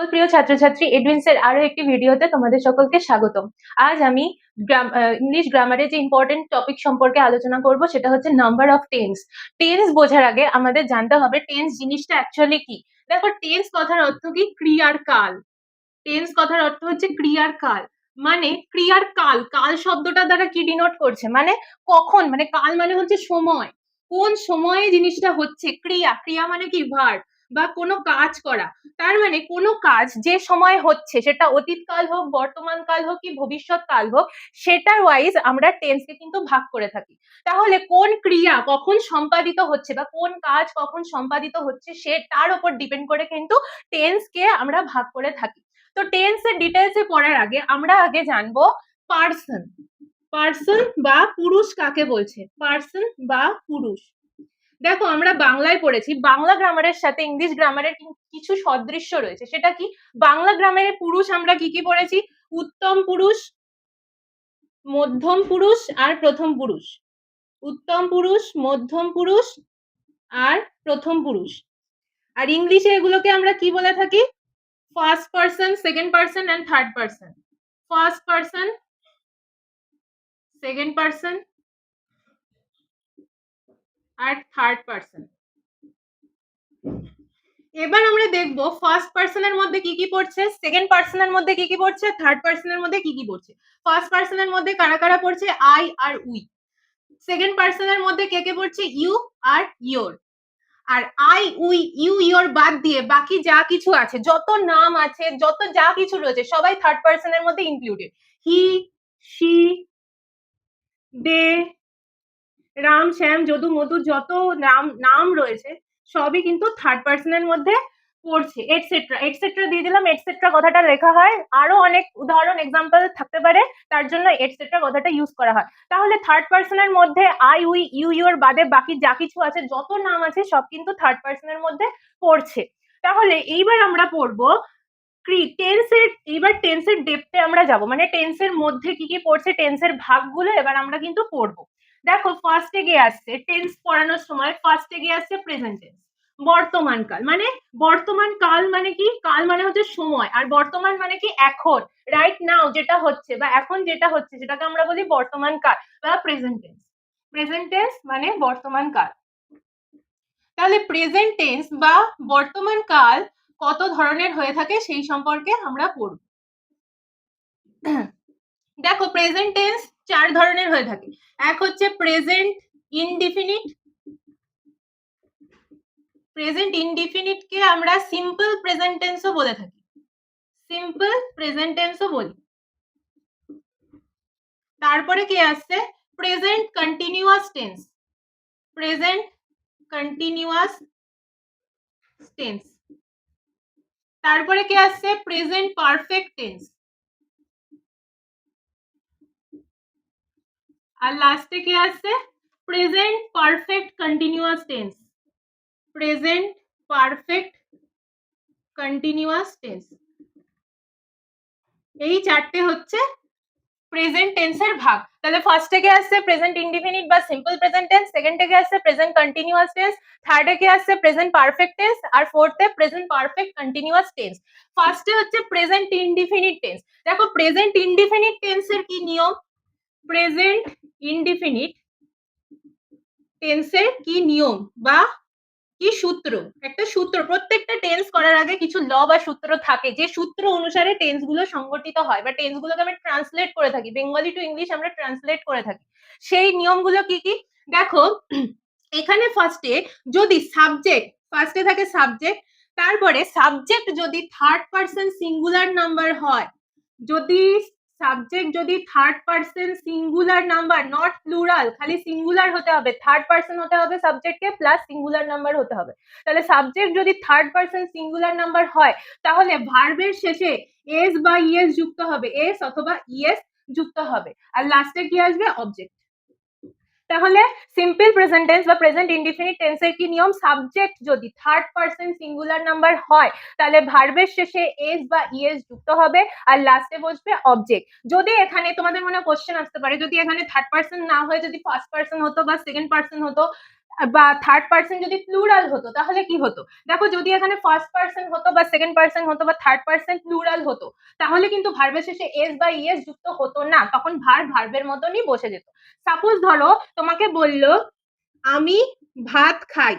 সকল প্রিয় ছাত্রছাত্রী এডুইন্সের আরও একটি ভিডিওতে তোমাদের সকলকে স্বাগতম। আজ আমি ইংলিশ গ্রামারের যে ইম্পর্টেন্ট টপিক সম্পর্কে আলোচনা করব সেটা হচ্ছে নাম্বার অফ টেন্স টেন্স বোঝার আগে আমাদের জানতে হবে টেন্স জিনিসটা অ্যাকচুয়ালি কি? দেখো টেন্স কথার অর্থ কি? ক্রিয়ার কাল টেন্স কথার অর্থ হচ্ছে ক্রিয়ার কাল মানে ক্রিয়ার কাল কাল শব্দটা দ্বারা কি ডিনোট করছে? মানে কখন? মানে কাল মানে হচ্ছে সময়। কোন সময়ে জিনিসটা হচ্ছে? ক্রিয়া। ক্রিয়া মানে কি? ভার্ব বা কোনো কাজ করা। তার মানে কোনো কাজ যে সময় হচ্ছে, সেটা অতীতকাল হোক, বর্তমান কাল হোক, কি ভবিষ্যৎ কাল হোক, সেটার ওয়াইজ আমরা টেন্সকে কিন্তু ভাগ করে থাকি। তাহলে কোন ক্রিয়া কখন সম্পাদিত হচ্ছে বা কোন কাজ কখন সম্পাদিত হচ্ছে, সে তার উপর ডিপেন্ড করে কিন্তু টেন্সকে আমরা ভাগ করে থাকি। তো টেন্স টেন্সের ডিটেলসে পড়ার আগে আমরা আগে জানব পার্সন পার্সন বা পুরুষ কাকে বলছে? পার্সন বা পুরুষ। দেখো আমরা বাংলায় পড়েছি, বাংলা গ্রামারের সাথে ইংলিশ গ্রামারের কিছু সদৃশ্য রয়েছে। সেটা কি? বাংলা গ্রামারের পুরুষ আমরা কি কি পড়েছি? উত্তম পুরুষ, মধ্যম পুরুষ আর প্রথম পুরুষ। উত্তম পুরুষ, মধ্যম পুরুষ আর প্রথম পুরুষ। আর ইংলিশে এগুলোকে আমরা কি বলে থাকি? First person second person and third person first person second person R third person এবার আমরা দেখব ফার্স্ট পার্সনের মধ্যে কি কি পড়ছে সেকেন্ড পার্সনের মধ্যে কি কি পড়ছে থার্ড পার্সনের মধ্যে কি কি পড়ছে? ফার্স্ট পার্সনের মধ্যে কারা কারা পড়ছে? আই আর উই সেকেন্ড পার্সনের মধ্যে কে কে পড়ছে? ইউ আর ইয়োর আর আই উই ইউ ইয়োর বাদ দিয়ে বাকি যা কিছু আছে, যত নাম আছে, যত যা কিছু রয়েছে, সবাই থার্ড পার্সনের মধ্যে included he she they Ram, Shyam, Jadu, Madhu যত নাম নাম রয়েছে, সবই কিন্তু থার্ড পার্সনের মধ্যে পড়ছে এটসেট্রা এটসেট্রা দিয়ে দিলাম এটসেট্রা কথাটা লেখা হয়। আরও অনেক উদাহরণ এক্সাম্পল থাকতে পারে, তার জন্য এটসেট্রা কথাটা ইউজ করা হয়। তাহলে থার্ড পার্সনের মধ্যে আই উই ইউ ইউর বাদে বাকি যা কিছু আছে, যত নাম আছে, সব কিন্তু থার্ড পার্সনের মধ্যে পড়ছে। তাহলে এইবার আমরা পড়ব টেন্সের এইবার টেন্সের ডেপথে আমরা যাব। মানে টেন্সের মধ্যে কি কি পড়ছে টেন্সের ভাগগুলো এবার আমরা কিন্তু পড়ব। দেখো ফার্স্টে গিয়ে আসছে টেন্স পড়ানোর সময় ফার্স্টে গিয়ে আসছে প্রেজেন্ট টেন্স বর্তমান কাল মানে বর্তমান কাল মানে কি? কাল মানে হচ্ছে সময়, আর বর্তমান মানে কি? এখন রাইট নাও যেটা হচ্ছে বা এখন যেটা হচ্ছে সেটাকে আমরা বলি বর্তমান কাল বা প্রেজেন্ট টেন্স প্রেজেন্ট টেন্স মানে বর্তমান কাল। তাহলে প্রেজেন্ট টেন্স বা বর্তমান কাল কত ধরনের হয়ে থাকে সেই সম্পর্কে আমরা পড়ব। দেখো প্রেজেন্ট টেন্স চার ধরনের হয়ে থাকে। এক হচ্ছে প্রেজেন্ট ইনডিফিনিট প্রেজেন্ট ইনডিফিনিট কে আমরা সিম্পল প্রেজেন্ট টেন্সও বলে থাকি। সিম্পল প্রেজেন্ট টেন্সও বলি। তারপরে কি আসছে? Present continuous tense present continuous tense তারপরে কি আসছে? প্রেজেন্ট পারফেক্ট টেন্স আর লাস্টে কি আসছে present perfect continuous tense present perfect continuous tense এই চারটে হচ্ছে প্রেজেন্ট টেন্সের ভাগ। তাহলে ফার্স্ট থেকে আসছে প্রেজেন্ট ইনডিফিনিট বা সিম্পল প্রেজেন্ট টেন্স সেকেন্ড থেকে আসছে প্রেজেন্ট কন্টিনিউয়াস টেন্স থার্ডে কে আসছে প্রেজেন্ট পারফেক্ট টেন্স আর ফোর্থে প্রেজেন্ট পারফেক্ট কন্টিনিউয়াস টেন্স ফার্স্টে হচ্ছে প্রেজেন্ট ইনডিফিনিট টেন্স দেখো প্রেজেন্ট ইনডিফিনিট টেন্সের কি নিয়ম? প্রেজেন্ট ইনডিফিনিট টেন্সের কি নিয়ম বা কি সূত্র? একটা সূত্র, প্রত্যেকটা টেন্স করার আগে কিছু ল বা সূত্র থাকে। যে সূত্র অনুসারে টেন্সগুলো সংগঠিত হয় বা টেন্স গুলোকে আমরা ট্রান্সলেট করে থাকি। বেঙ্গলি টু ইংলিশ আমরা ট্রান্সলেট করে থাকি। সেই নিয়মগুলো কি কি? দেখো, এখানে ফার্স্টে যদি সাবজেক্ট ফার্স্টে থাকে সাবজেক্ট তারপরে সাবজেক্ট যদি থার্ড পার্সন সিঙ্গুলার নাম্বার হয়, যদি সাবজেক্ট যদি third person singular number not plural খালি সিঙ্গুলার হতে হবে। থার্ড পার্সন হতে হবে সাবজেক্টকে প্লাস সিঙ্গুলার নাম্বার হতে হবে। তাহলে সাবজেক্ট যদি থার্ড পার্সন সিঙ্গুলার নাম্বার হয়, তাহলে ভার্বের শেষে এস বা ইএস যুক্ত হবে। এস অথবা ইএস যুক্ত হবে। আর লাস্টে কি আসবে? অবজেক্ট তাহলে সিম্পল প্রেজেন্ট টেন্স বা প্রেজেন্ট ইনডিফিনিট টেন্সের কি নিয়ম? সাবজেক্ট যদি থার্ড পার্সন সিঙ্গুলার নাম্বার হয়, তাহলে ভার্বের শেষে এস বা ইএস যুক্ত হবে আর লাস্টে বসবে অবজেক্ট যদি এখানে তোমাদের মনে কোশ্চেন আসতে পারে, যদি এখানে থার্ড পার্সন না হয়ে যদি ফার্স্ট পার্সন হতো বা সেকেন্ড পার্সন হতো বা থার্ড পার্সন যদি প্লুরাল হতো, তাহলে কি হতো? দেখো যদি এখানে ফার্স্ট পার্সন হতো বা সেকেন্ড পার্সন হতো বা থার্ড পার্সন প্লুরাল হতো, তাহলে কিন্তু ভার্বের শেষে এস বা ইএস যুক্ত হতো না। তখন ভার ভার্বের মতনই বসে যেত। সাপোজ ধরো তোমাকে বলল, আমি ভাত খাই।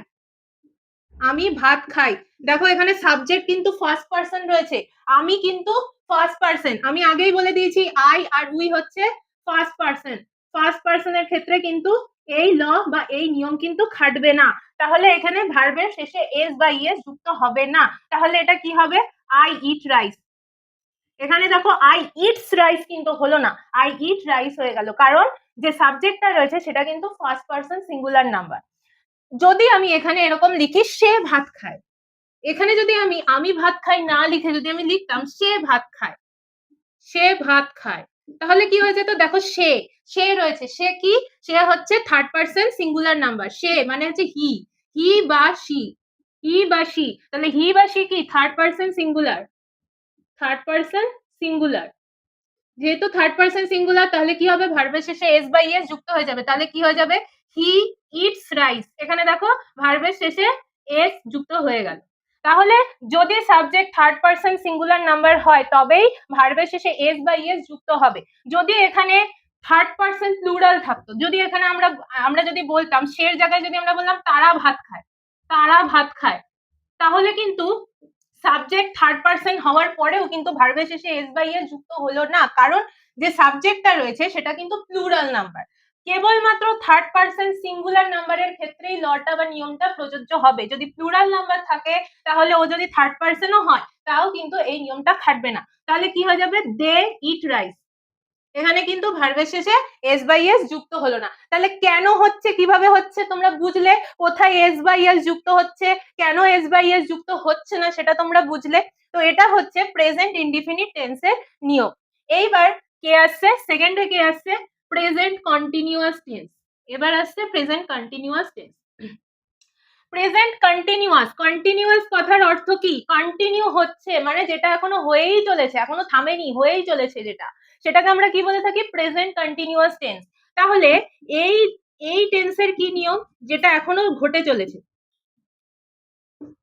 আমি ভাত খাই। দেখো এখানে সাবজেক্ট কিন্তু ফার্স্ট পার্সন রয়েছে। আমি কিন্তু ফার্স্ট পার্সন আমি আগেই বলে দিয়েছি আই আর উই হচ্ছে ফার্স্ট পার্সন ফার্স্ট পার্সনের ক্ষেত্রে কিন্তু এই ল বা এই নিয়ম কিন্তু খাটবে না। তাহলে এখানে ভার্বের শেষে এস বা ইএস যুক্ত হবে না। তাহলে এটা কি হবে? আই ইট রাইস এখানে দেখো আই ইটস রাইস কিন্তু হলো না। আই ইট রাইস হয়ে গেল। কারণ যে সাবজেক্টটা রয়েছে সেটা কিন্তু ফার্স্ট পার্সন সিঙ্গুলার নাম্বার যদি আমি এখানে এরকম লিখি, সে ভাত খায়। এখানে যদি আমি আমি ভাত খাই না লিখে যদি আমি লিখতাম, সে ভাত খায়। সে ভাত খায়। তাহলে কি হয়ে যেত দেখো, সে সে রয়েছে। সে কি? সে হচ্ছে থার্ড পার্সন সিঙ্গুলার নাম্বার সে মানে হচ্ছে হি হি বা সি হি বা সি তাহলে হি বা সি কি? Third person singular third person singular যেহেতু থার্ড পার্সন সিঙ্গুলার তাহলে কি হবে? ভার্বের শেষে এস বাই এস যুক্ত হয়ে যাবে। তাহলে কি হয়ে যাবে? হি ইটস রাইস এখানে দেখো ভার্বের শেষে এস যুক্ত হয়ে গেল। তাহলে যদি subject third person singular number হয়, তবেই ভার্বের শেষে এস বা ইএস যুক্ত হবে। যদি এখানে থার্ড পার্সন প্লুরাল থাকতো, যদি এখানে আমরা আমরা যদি বলতাম সের জায়গায় যদি আমরা বললাম, তারা ভাত খায়, তারা ভাত খায়, তাহলে কিন্তু সাবজেক্ট থার্ড পার্সন হওয়ার পরেও কিন্তু ভার্বের শেষে এস বাই এস যুক্ত হলো না। কারণ যে সাবজেক্টটা রয়েছে, সেটা কিন্তু প্লুরাল নাম্বার কেবলমাত্র থার্ড পার্সন সিঙ্গুলার নাম্বারের ক্ষেত্রেই লটা বা নিয়মটা প্রযোজ্য হবে। যদি প্লুরাল নাম্বার থাকে, তাহলে ও যদি থার্ড পার্সনও হয়, তাও কিন্তু এই নিয়মটা খাটবে না। তাহলে কি হয়ে যাবে? দে ইট রাইস এখানে কিন্তু ভার্বের শেষে এস বাই এস যুক্ত হলো না। তাহলে কেন হচ্ছে? কীভাবে হচ্ছে? তোমরা বুঝলে? কোথায় এস বাই এস যুক্ত হচ্ছে? কেন এস বাই এস যুক্ত হচ্ছে না? সেটা তোমরা বুঝলে? তো এটা হচ্ছে প্রেজেন্ট ইনডিফিনিট টেন্সের নিয়ম। এইবার কে আসছে? সেকেন্ডে কে আসছে? প্রেজেন্ট কন্টিনিউয়াস টেন্স এবার আসছে present continuous tense present continuous continuous কথার অর্থ কি? কন্টিনিউ হচ্ছে মানে যেটা এখনও হয়েই চলেছে, এখনও থামেনি, হয়েই চলেছে যেটা। সেটাকে আমরা কি বলে থাকি? প্রেজেন্ট কন্টিনিউয়াস টেন্স তাহলে এই এই টেন্সের কি নিয়ম? যেটা এখনও ঘটে চলেছে।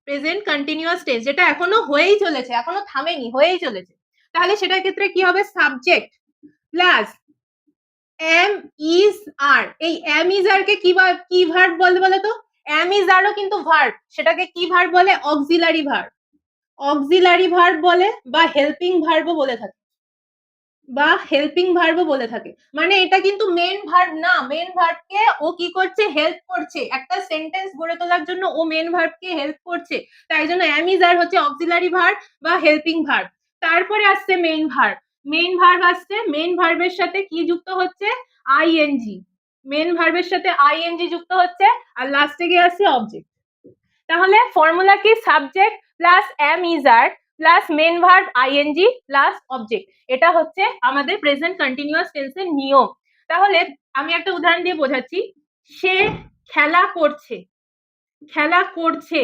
প্রেজেন্ট কন্টিনিউয়াস টেন্স যেটা এখনও হয়েই চলেছে, এখনও থামেনি, হয়েই চলেছে। তাহলে সেটার ক্ষেত্রে কি হবে? Subject plus am is are এই এম ইজ আর কে কি কি ভার্ব বলে বলে তো? এম ইজ আরও কিন্তু ভার্ব সেটাকে কি ভার্ব বলে? অক্সিলারি ভার্ব অক্সিলারি ভার্ব বলে বা হেল্পিং ভার্বও বলে থাকে। বা হেল্পিং ভার্বও বলে থাকে। মানে এটা কিন্তু মেন ভার্ব না। মেন ভার্বকে ও কি করছে? হেল্প করছে। একটা সেন্টেন্স গড়ে তোলার জন্য ও মেন ভার্বকে হেল্প করছে। তাই জন্য ইজ আর হচ্ছে অক্সিলারি ভার্ব বা হেল্পিং ভার্ব তারপরে আসছে মেইন ভার্ব মেইন ভার্ব আসছে মেইন ভার্বের সাথে কি যুক্ত হচ্ছে? আইএনজি মেন ভার্বের সাথে আইএনজি যুক্ত হচ্ছে, আর লাস্টে গিয়ে আসছে অবজেক্ট তাহলে ফর্মুলা কি? Subject plus am is are plus main verb ING plus object এটা হচ্ছে আমাদের প্রেজেন্ট কন্টিনিউয়াস টেন্সের নিয়ম। তাহলে আমি একটা উদাহরণ দিয়ে বোঝাচ্ছি। সে খেলা করছে খেলা করছে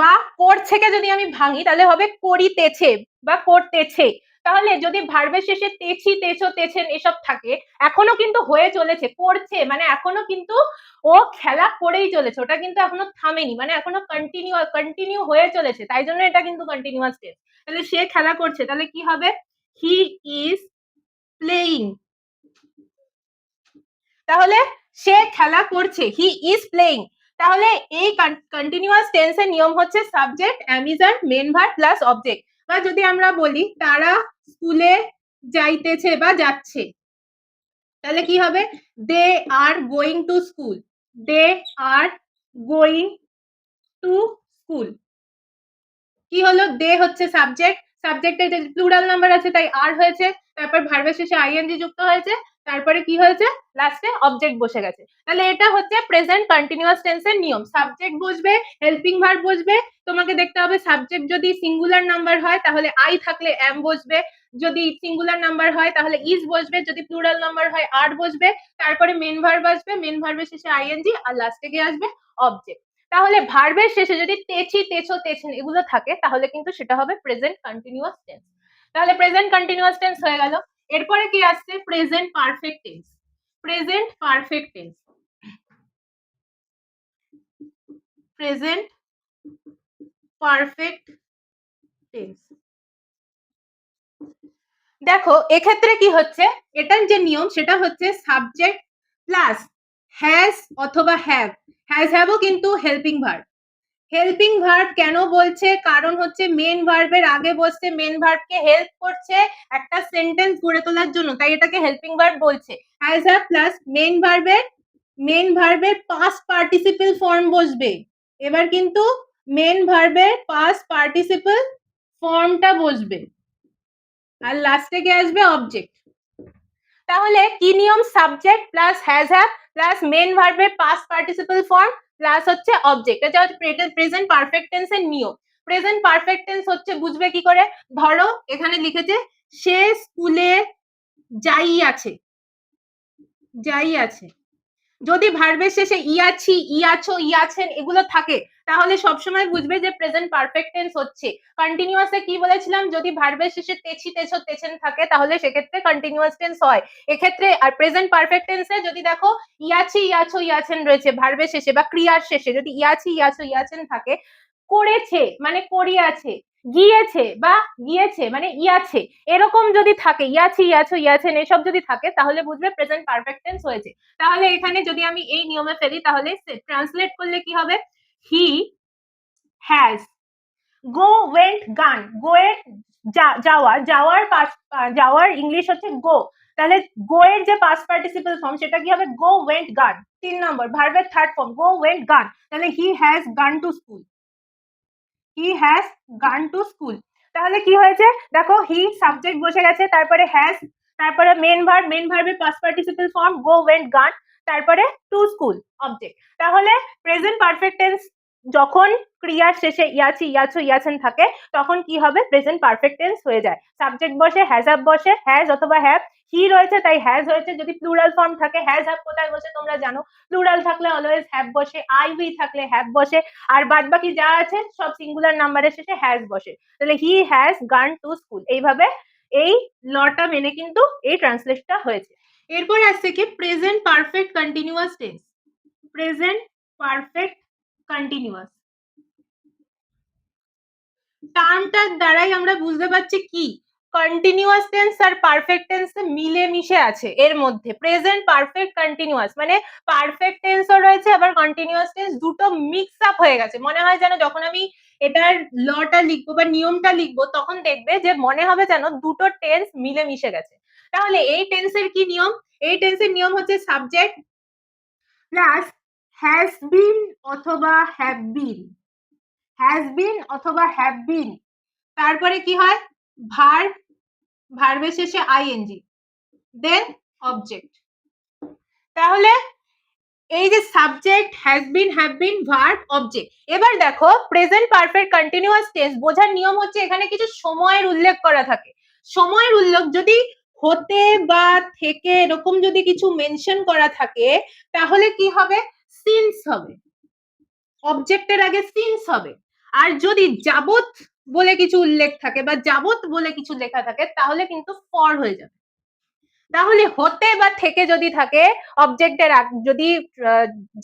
বা করছেকে যদি আমি ভাঙি তাহলে হবে করিতেছে বা করতেছে। তাহলে যদি ভার্বের শেষে তেছি, তেছো, তেছেন এসব থাকে, এখনও কিন্তু হয়ে চলেছে করছে মানে এখনও কিন্তু ও খেলা করেই চলেছে, ওটা কিন্তু এখনও থামেনি মানে এখনও কন্টিনিউ কন্টিনিউ হয়ে চলেছে, তাই জন্য এটা কিন্তু কন্টিনিউয়াস টেন্স তাহলে সে খেলা করছে, তাহলে কি হবে? হি ইজ প্লেইং তাহলে সে খেলা করছে হি ইজ প্লেইং তাহলে এই কন্টিনিউয়াস টেন্সের নিয়ম হচ্ছে subject am is are main verb plus object বা যদি আমরা বলি তারা স্কুলে যাইতেছে বা যাচ্ছে, তাহলে কি হবে? They are going to school they are going to school কি হলো? দে হচ্ছে সাবজেক্ট সাবজেক্টের প্লুরাল নাম্বার আছে, তাই আর হয়েছে। তারপর ভার্বের শেষে আইএনজি যুক্ত হয়েছে। তারপরে কি হয়েছে? লাস্টে অবজেক্ট বসে গেছে। তাহলে এটা হচ্ছে প্রেজেন্ট কন্টিনিউয়াস টেন্সের নিয়ম। সাবজেক্ট বসবে হেল্পিং ভার্ব বসবে, তোমাকে দেখতে হবে সাবজেক্ট যদি সিঙ্গুলার নাম্বার হয়, তাহলে আই থাকলে এম বসবে। যদি সিঙ্গুলার নাম্বার হয়, তাহলে ইজ বসবে। যদি প্লুরাল নাম্বার হয় আর বসবে। তারপরে মেন ভার্ব আসবে। মেন ভার্বের শেষে আইএনজি আর লাস্টে গিয়ে আসবে অবজেক্ট তাহলে ভার্বের শেষে যদি তেছি, তেছো, তেছেন এগুলো থাকে, তাহলে কিন্তু সেটা হবে প্রেজেন্ট কন্টিনিউয়াস টেন্স তাহলে প্রেজেন্ট কন্টিনিউয়াস টেন্স হয়ে গেল। এরপরে কি আসছে? Present perfect tense present perfect tense present perfect tense দেখো, এক্ষেত্রে কি হচ্ছে? এটার যে নিয়ম, সেটা হচ্ছে সাবজেক্ট প্লাস হ্যাজ অথবা হ্যাভ হ্যাজ হ্যাভও কিন্তু হেল্পিং ভার্ব হেল্পিং ভার্ব কেন বলছে? কারণ হচ্ছে মেন ভার্বের আগে বসছে মেন ভার্বকে হেল্প করছে একটা সেন্টেন্স গড়ে তোলার জন্য, তাই এটাকে হেল্পিং ভার্ব বলছে। হ্যাজ হ্যাভ প্লাস মেন ভার্বের মেন ভার্বের পাস্ট পার্টিসিপল ফর্ম বসবে। এবার কিন্তু মেন ভার্বের পাস্ট পার্টিসিপল ফর্মটা বসবে। আর লাস্টে কি আসবে? অবজেক্ট তাহলে কি নিয়ম? Subject plus has have plus main ভার্বের পাস্ট পার্টিসিপল ফর্ম প্লাস হচ্ছে অবজেক্ট এটা হচ্ছে প্রেজেন্ট পারফেক্ট টেন্স এর নিয়ম প্রেজেন্ট পারফেক্ট টেন্স হচ্ছে বুঝবে কি করে? ধরো এখানে লিখেছে, সে স্কুলে যাই আছে। যাই আছে। যদি ভার্বের শেষে ইয়াছি, ইয়াছো, ইয়াছেন, এগুলো থাকে তাহলে সবসময় বুঝবে যে প্রেজেন্ট পারফেক্ট টেন্স হচ্ছে। কন্টিনিউয়াসে কি বলেছিলাম? যদি ভার্বের শেষে তেছি, তেছো, তেছেন থাকে, তাহলে সেক্ষেত্রে কন্টিনিউয়াস টেন্স হয়। এক্ষেত্রে আর প্রেজেন্ট পারফেক্ট টেন্সে যদি দেখো, ইয়াছি, ইয়াছো, ইয়াছেন রয়েছে ভার্বের শেষে বা ক্রিয়ার শেষে, যদি ইয়াছি, ইয়াছো, ইয়াছেন থাকে, করেছে মানে করিয়াছে, গিয়েছে বা গিয়েছে মানে ইয়াছে, এরকম যদি থাকে, ইয়াছি, ইয়াছো, ইয়াছেন, এসব যদি থাকে, তাহলে বুঝবে প্রেজেন্ট পারফেক্ট টেন্স হয়েছে। তাহলে এখানে যদি আমি এই নিয়মে ফেলি, তাহলে ট্রান্সলেট করলে কি হবে? হি হ্যাজ গো ওয়েন্ট গান গো এর যাওয়া, যাওয়ার যাওয়ার ইংলিশ হচ্ছে গো তাহলে গো এর যে পাস পার্টিসিপল ফর্ম সেটা কি হবে? গো ওয়েন্ট গান তিন নম্বর ভার্বের third form go went gone তাহলে he has gone to school he has gone to school তাহলে কি হয়েছে? দেখো হি সাবজেক্ট বসে গেছে, তারপরে হ্যাজ তারপরে মেন ভার্ব মেন ভার্বের past participle form go went gone তারপরে টু স্কুল অবজেক্ট তাহলে প্রেজেন্ট পারফেক্ট টেন্স যখন ক্রিয়ার শেষে ইয়াছি, ইয়াছো, ইয়াছেন থাকে, তখন কি হবে? প্রেজেন্ট পারফেক্ট টেন্স হয়ে যায়। সাবজেক্ট বসে হ্যাজ আপ বসে হ্যাজ অথবা হ্যাভ হি রয়েছে তাই হ্যাজ হয়েছে। যদি প্লুরাল ফর্ম থাকে হ্যাজ হ্যাভ কোথায় বসে তোমরা জানো? প্লুরাল থাকলে অলওয়েজ হ্যাভ বসে আই উই থাকলে হ্যাভ বসে, আর বাদ বাকি যা আছে, সব সিঙ্গুলার নাম্বারের শেষে হ্যাজ বসে। তাহলে he has gone to school এইভাবে এই লটা মেনে কিন্তু এই ট্রান্সলেশনটা হয়েছে। এরপর আসছে কি? Present perfect continuous tense present perfect continuous টার্মটার দ্বারাই আমরা বুঝতে পারছি কি? কন্টিনিউয়াস টেন্স আর পারফেক্ট টেন্স মিলে মিশে আছে এর মধ্যে। প্রেজেন্ট পারফেক্ট কন্টিনিউয়াস মানে পারফেক্ট টেন্সও রয়েছে, আবার কন্টিনিউয়াস টেন্স দুটো মিক্স আপ হয়ে গেছে। মনে হয় যেন যখন আমি এটার লটা লিখব বা নিয়মটা লিখব, তখন দেখবে যে মনে হবে যেন দুটো টেন্স মিলে মিশে গেছে। তাহলে এই টেন্সের কি নিয়ম? এই টেন্সের নিয়ম হচ্ছে সাবজেক্ট প্লাস হ্যাজ বিন অথবা হ্যাভ বিন হ্যাজ বিন অথবা হ্যাভ বিন তারপরে কি হয়? ভার্ব ভার্বের শেষে আইএনজি দেন অবজেক্ট তাহলে এই যে subject has been have been verb object এবার দেখো প্রেজেন্ট পারফেক্ট কন্টিনিউয়াস টেন্স বোঝার নিয়ম হচ্ছে এখানে কিছু সময়ের উল্লেখ করা থাকে। সময়ের উল্লেখ যদি হতে বা থেকে এরকম যদি কিছু মেনশন করা থাকে, তাহলে কি হবে? সিন্স হবে। অবজেক্টের আগে সিন্স হবে। আর যদি যাবত বলে কিছু উল্লেখ থাকে বা যাবত বলে কিছু লেখা থাকে, তাহলে কিন্তু ফর হয়ে যাবে। তাহলে হতে বা থেকে যদি থাকে অবজেক্টের যদি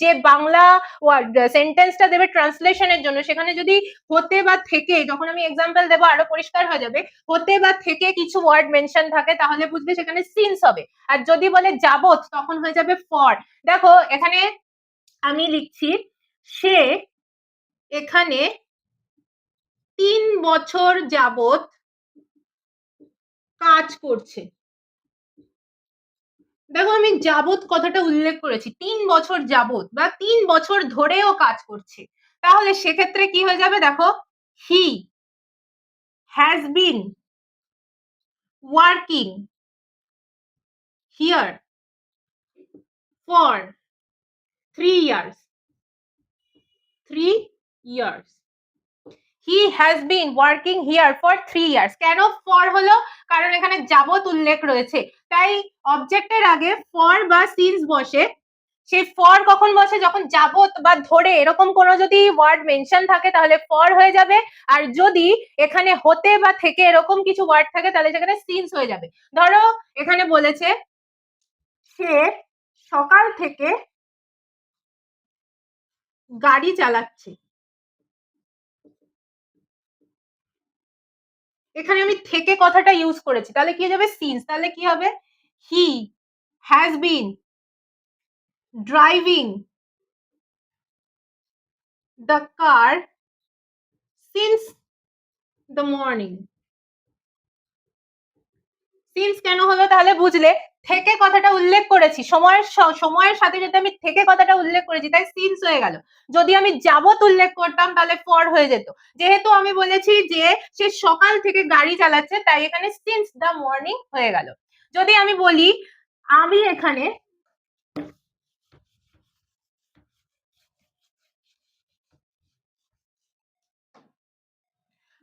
যে বাংলা ওয়ার্ড সেন্টেন্সটা দেবে ট্রান্সলেশনের জন্য, সেখানে যদি হতে বা থেকে, যখন আমি এক্সাম্পল দেবো, আরও পরিষ্কার হয়ে যাবে, হতে বা থেকে কিছু ওয়ার্ড মেনশন থাকে, তাহলে বুঝবে সেখানে সিন্স হবে। আর যদি বলে যাবত তখন হয়ে যাবে ফর দেখো, এখানে আমি লিখছি, সে এখানে তিন বছর যাবত কাজ করছে। দেখো আমি যাবত কথাটা উল্লেখ করেছি, তিন বছর যাবত বা তিন বছর ধরেও কাজ করছে। তাহলে সেক্ষেত্রে কি হয়ে যাবে দেখো? He has been working here for three years three years he has been working here for three years কেন ফর হলো? কারণ এখানে যাবত উল্লেখ রয়েছে। তাই অবজেক্টের আগে ফর বা সিন্স বসে। সেই ফর কখন বসে? যখন যাবত বা ধরে এরকম কোনো যদি ওয়ার্ড মেনশন থাকে, তাহলে ফর হয়ে যাবে। আর যদি এখানে হতে বা থেকে এরকম কিছু ওয়ার্ড থাকে, তাহলে সেখানে সিন্স হয়ে যাবে। ধরো, এখানে বলেছে, সে সকাল থেকে গাড়ি চালাচ্ছে। এখানে আমি থেকে কথাটা ইউজ করেছি। তাহলে কি যাবে? সিন্স তাহলে কি হবে? He has been driving the car since the morning since কেন হলো তাহলে বুঝলে? থেকে কথাটা উল্লেখ করেছি। সময়ের সময়ের সাথে সাথে আমি থেকে কথাটা উল্লেখ করেছি, তাই সিন্স হয়ে গেল। যদি আমি যাবত উল্লেখ করতাম, তাহলে ফর হয়ে যেত। যেহেতু আমি বলেছি যে, সে সকাল থেকে গাড়ি চালাচ্ছে, তাই এখানে সিন্স দ্য মর্নিং হয়ে গেল। যদি আমি বলি, আমি এখানে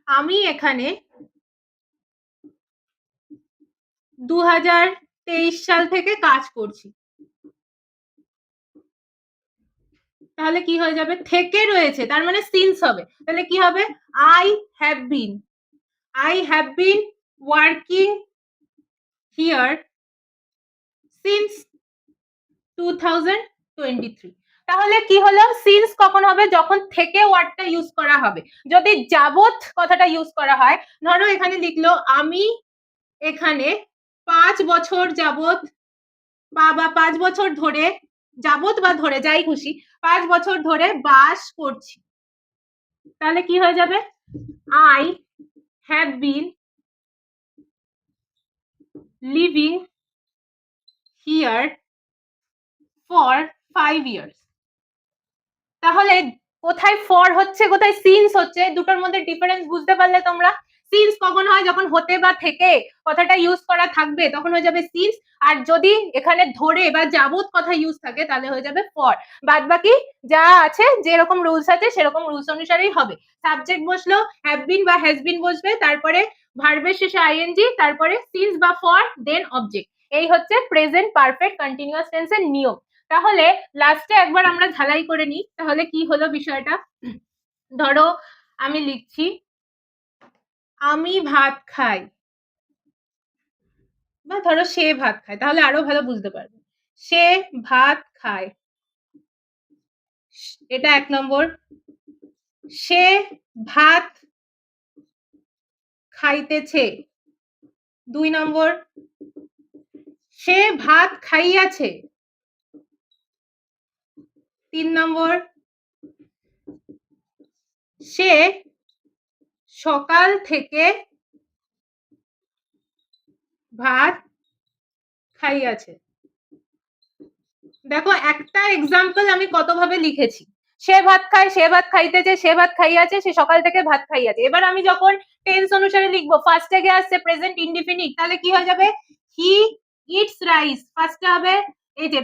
আমি এখানে দু হাজার তেইশ সাল থেকে কাজ করছি। তাহলে কি হয়ে যাবে? থেকে রয়েছে, তার মানে সিন্স হবে। তাহলে কি হবে? I have been I have been working here since two thousand twenty three তাহলে কি হলো? সিন্স কখন হবে? যখন থেকে ওয়ার্ডটা ইউজ করা হবে। যদি যাবত কথাটা ইউজ করা হয়, ধরো এখানে লিখলো, আমি এখানে পাঁচ বছর যাবত বা বা পাঁচ বছর ধরে যাবত বা ধরে, যাই খুশি, পাঁচ বছর ধরে বাস করছি। তাহলে কি হয়ে যাবে? I have been living here for five years তাহলে কোথায় ফর হচ্ছে, কোথায় সিন্স হচ্ছে, দুটোর মধ্যে ডিফারেন্স বুঝতে পারলে তোমরা। সিন্স কখন হয়, যখন হতে বা থেকে। কথাটা ইউজ করা থাকবে, তখন হয়ে যাবে সিন্স আর যদি এখানে ধরে বা যাবত কথা ইউজ থাকে, তাহলে হয়ে যাবে ফর বাদ বাকি যা আছে, যেরকম রুলস আছে, সেরকম রুলস অনুসারেই হবে। সাবজেক্ট বসল হ্যাভ বিন বা হ্যাজ বিন বসবে, তারপরে ভার্বের শেষে আইএনজি তারপরে সিন্স বা ফর দেন অবজেক্ট এই হচ্ছে প্রেজেন্ট পারফেক্ট কন্টিনিউয়াস টেন্সের নিয়ম। তাহলে লাস্টে একবার আমরা ঝালাই করে নিই, তাহলে কি হলো বিষয়টা? ধরো আমি লিখছি, আমি ভাত খাই। বা ধরো সে ভাত খায়, তাহলে আরও ভালো বুঝতে পারবে। সে ভাত খায়। এটা এক নম্বর। সে ভাত খাইতেছে। দুই নম্বর। সে ভাত খাইয়াছে। তিন নম্বর। সে সকাল থেকে ভাত খাইয়াছে দেখো, একটা এক্সাম্পল আমি কতভাবে লিখেছি। সে ভাত খায়, সে ভাত খাইতেছে সে ভাত খাইয়াছে সে সকাল থেকে ভাত খাইয়াছে এবার আমি যখন টেন্স অনুসারে লিখব ফার্স্টে গিয়ে আসছে প্রেজেন্ট ইনডিফিনিট তাহলে কি হয়ে যাবে? হি ইটস রাইস ফার্স্টে হবে এই যে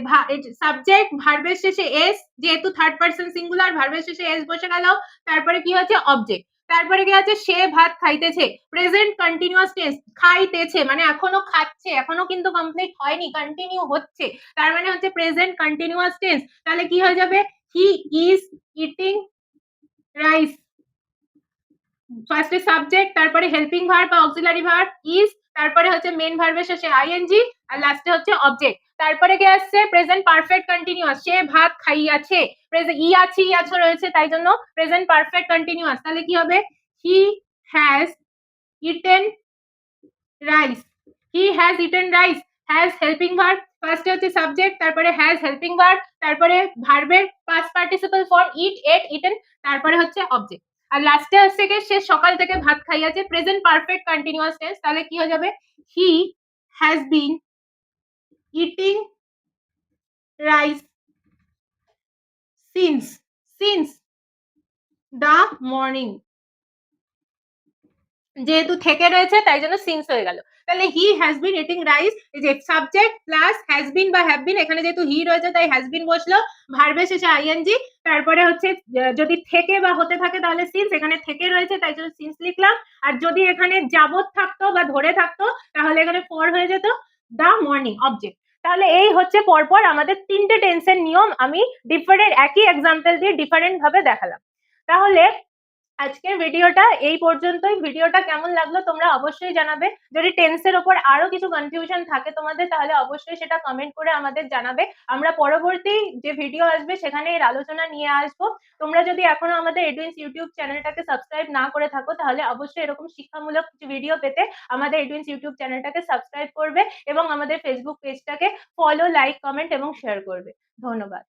সাবজেক্ট ভার্বের শেষে এস যেহেতু থার্ড পার্সন সিঙ্গুলার ভার্বের শেষে এস বসে গেল, তারপরে কি হচ্ছে? অবজেক্ট তারপরে কি আছে? সে ভাত খাইতেছে। প্রেজেন্ট কন্টিনিউয়াস টেন্স খাইতেছে মানে এখনও খাচ্ছে, এখনও কিন্তু কমপ্লিট হয়নি কন্টিনিউ হচ্ছে। তার মানে হচ্ছে প্রেজেন্ট কন্টিনিউয়াস টেন্স তাহলে কি হয়ে যাবে? হি ইজ ইটিং রাইস ফার্স্টে সাবজেক্ট তারপরে হেল্পিং ভার্ব বা অক্সিলারি ভার্ব ইজ তারপরে হচ্ছে মেন ভার্বের শেষে আইএনজি আর লাস্টে হচ্ছে অবজেক্ট তারপরে কি আসছে? প্রেজেন্ট পারফেক্ট কন্টিনিউয়াস সে ভাত খাইয়াছে। ই আছে ই আছে, রয়েছে, তাই জন্য প্রেজেন্ট পারফেক্ট কন্টিনিউয়াস তাহলে কি হবে? He has eaten rice he has eaten rice has helping verb ফার্স্টে হচ্ছে সাবজেক্ট তারপরে হ্যাজ হেল্পিং ভার্ব তারপরে ভার্বের past participle form eat ate eaten তারপরে হচ্ছে অবজেক্ট আর লাস্টে হচ্ছে গিয়ে সে সকাল থেকে ভাত খাইয়াছে। প্রেজেন্ট পারফেক্ট কন্টিনিউয়াস টেন্স তাহলে কি হয়ে যাবে? He has been eating rice since since the morning যেহেতু থেকে রয়েছে, তাই জন্য সিন্স হয়ে গেল। তাহলে he has been eating rice যে সাবজেক্ট প্লাস হ্যাজ বিন বা হ্যাভ বিন এখানে যেহেতু হি রয়েছে, তাই হ্যাজ বিন বসল। ভার্বের শেষে আইএনজি তারপরে হচ্ছে যদি থেকে বা হতে থাকে তাহলে সিন্স এখানে থেকে রয়েছে, তাই জন্য সিন্স লিখলাম। আর যদি এখানে যাবত থাকতো বা ধরে থাকতো, তাহলে এখানে ফর হয়ে যেত দ্য মর্নিং অবজেক্ট তাহলে এই হচ্ছে পরপর আমাদের তিনটে টেন্সের নিয়ম আমি ডিফারেন্ট একই এক্সাম্পল দিয়ে ডিফারেন্ট ভাবে দেখালাম। তাহলে আজকের ভিডিওটা এই পর্যন্তই। ভিডিওটা কেমন লাগল তোমরা অবশ্যই জানাবে। যদি টেন্সের ওপর আরও কিছু কনফিউশন থাকে তোমাদের, তাহলে অবশ্যই সেটা কমেন্ট করে আমাদের জানাবে। আমরা পরবর্তী যে ভিডিও আসবে, সেখানে এর আলোচনা নিয়ে আসব। তোমরা যদি এখনও আমাদের এডুইন্স ইউটিউব চ্যানেলটাকে সাবস্ক্রাইব না করে থাকো, তাহলে অবশ্যই এরকম শিক্ষামূলক কিছু ভিডিও পেতে আমাদের এডুইন্স ইউটিউব চ্যানেলটাকে সাবস্ক্রাইব করবে এবং আমাদের ফেসবুক পেজটাকে ফলো লাইক কমেন্ট এবং শেয়ার করবে। ধন্যবাদ।